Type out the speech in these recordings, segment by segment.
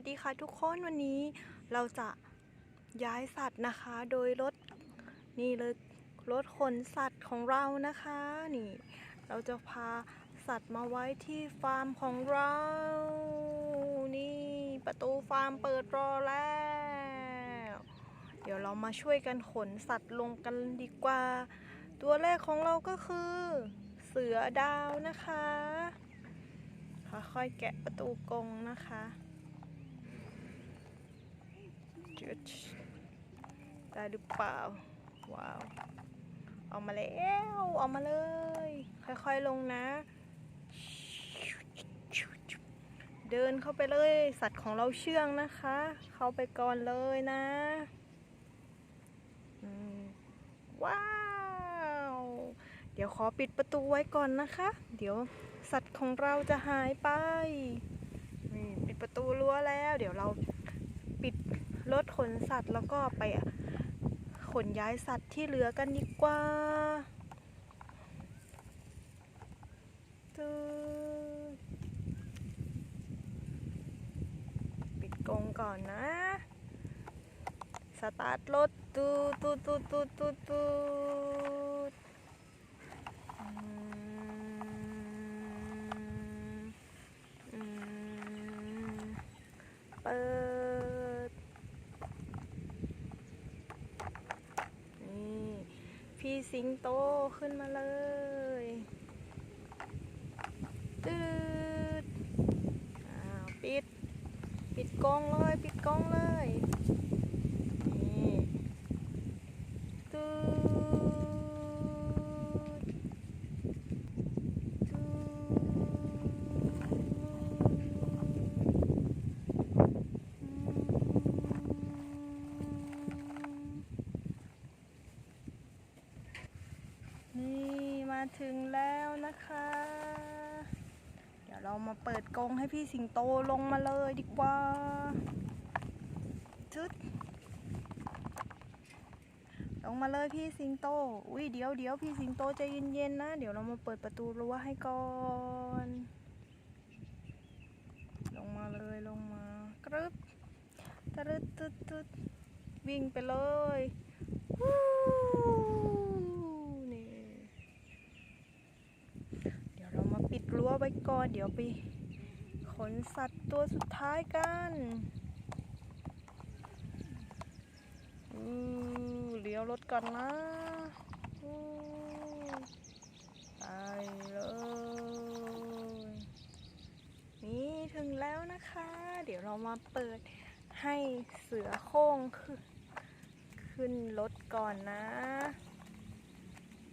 สดีค่ะทุกคนวันนี้เราจะย้ายสัตว์นะคะ โดยรถนี่เลยรถขนสัตว์ของเรานะคะนี่ เราจะพาสัตว์มาไว้ที่ฟาร์มของเรา นี่ ประตูฟาร์มเปิดรอแล้ว เดี๋ยวเรามาช่วยกันขนสัตว์ลงกันดีกว่า ตัวแรกของเราก็คือ เสือดาวนะคะค่อยๆแกะประตูกรงนะคะจุด ได้หรือเปล่า ว้าวเอามาแล้วเอามาเลย ค่อยๆลงนะ เดินเข้าไปเลย สัตว์ของเราเชื่องนะคะ เข้าไปก่อนเลยนะว้าว เดี๋ยวขอปิดประตูไว้ก่อนนะคะ เดี๋ยวสัตว์ของเราจะหายไป นี่ปิดประตูรั้วแล้ว เดี๋ยวเรา รถขนสัตว์แล้วก็ไปขนย้ายสัตว์ที่เหลือกันดีกว่าตึ๊ดปิดกรงก่อนนะ สตาร์ทรถตูตูตูตูตูตูดอืมอืมเปิด นี่ พี่ สิงโตขึ้นมาเลยตืดอ้าวปิด ปิดกล้องเลย ปิดกล้องเลย นี่ตืด นี่มา ถึงแล้วนะคะ เดี๋ยวเรามาเปิดกรงให้พี่สิงโตลงมาเลยดีกว่าชุดลงมาเลยพี่สิงโต อุ้ยเดี๋ยวเดี๋ยวพี่สิงโตใจเย็นๆนะ เดี๋ยวเรามาเปิดประตูรั้วให้ก่อน ลงมาเลยลงมากรึบตรึดตึดตึดวิ่งไปเลยวู้นี่ เดี๋ยวเรามาปิดรั้ว ไว้ก่อน เดี๋ยวไปขนสัตว์ตัวสุดท้ายกันเลี้ยวรถก่อนนะไปเลยนี่ถึงแล้วนะคะ เดี๋ยวเรามาเปิดให้เสือโคร่งขึ้นรถก่อนนะ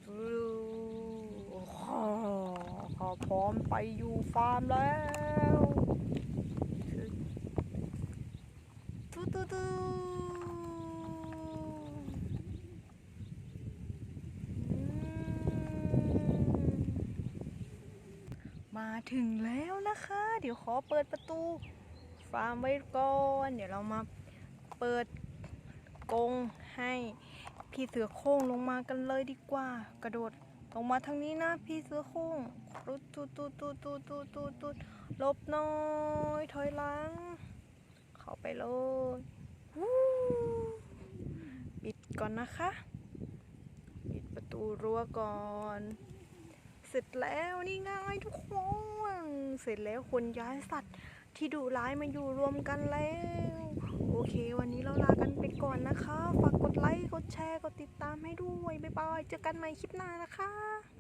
ดูโอ้โหขอ พร้อมไปอยู่ฟาร์มแล้วตูตูตูอืมาถึงแล้วนะคะ เดี๋ยวขอเปิดประตู ฟาร์มไว้ก่อน เดี๋ยวเรามาเปิดกรงให้พี่เสือโคร่งลงมากันเลยดีกว่า กระโดด งมาทางนี้นะพี่ซื้อโค้งรุดตูดตูดตูดตูดตูดตูดตูดลบน้อยถอยหลัง เข้าไปเลยปิดก่อนนะคะ ปิดประตูรั้วก่อน เสร็จแล้วนี่ง่ายทุกคน เสร็จแล้วคนย้ายสัตว์ที่ดุร้ายมาอยู่รวมกันแล้ว ร์กดติดตามให้ด้วย บ๊ายบาย เจอกันใหม่คลิปหน้านะคะ